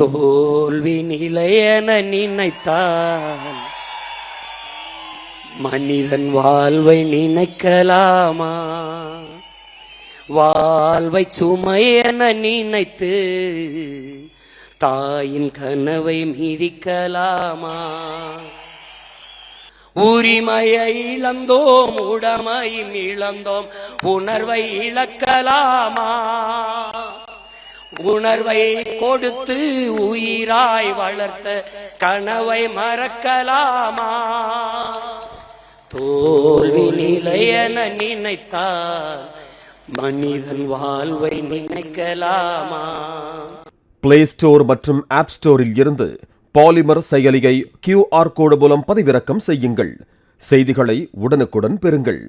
தோல்வி நிலையென நினைத்தால் மனிதன் வாழ்வை நினைக்கலாமா? வாழ்வை சுமையென நினைத்து தாயின் கனவை மிதிக்கலாமா? உரிமையை இழந்தோம் உடமையும் இழந்தோம் உணர்வை இழக்கலாமா? உணர்வை கொடுத்து உயிராய் வளர்த்த கனவை மறக்கலாமா? தோல்வி நிலையென நினைத்தால் மனிதன் வாழ்வை நினைக்கலாமா? பிளே ஸ்டோர் மற்றும் ஆப் ஸ்டோரில் இருந்து பாலிமர் செயலியை கியூஆர் கோடு மூலம் பதிவிறக்கம் செய்யுங்கள். செய்திகளை உடனுக்குடன் பெறுங்கள்.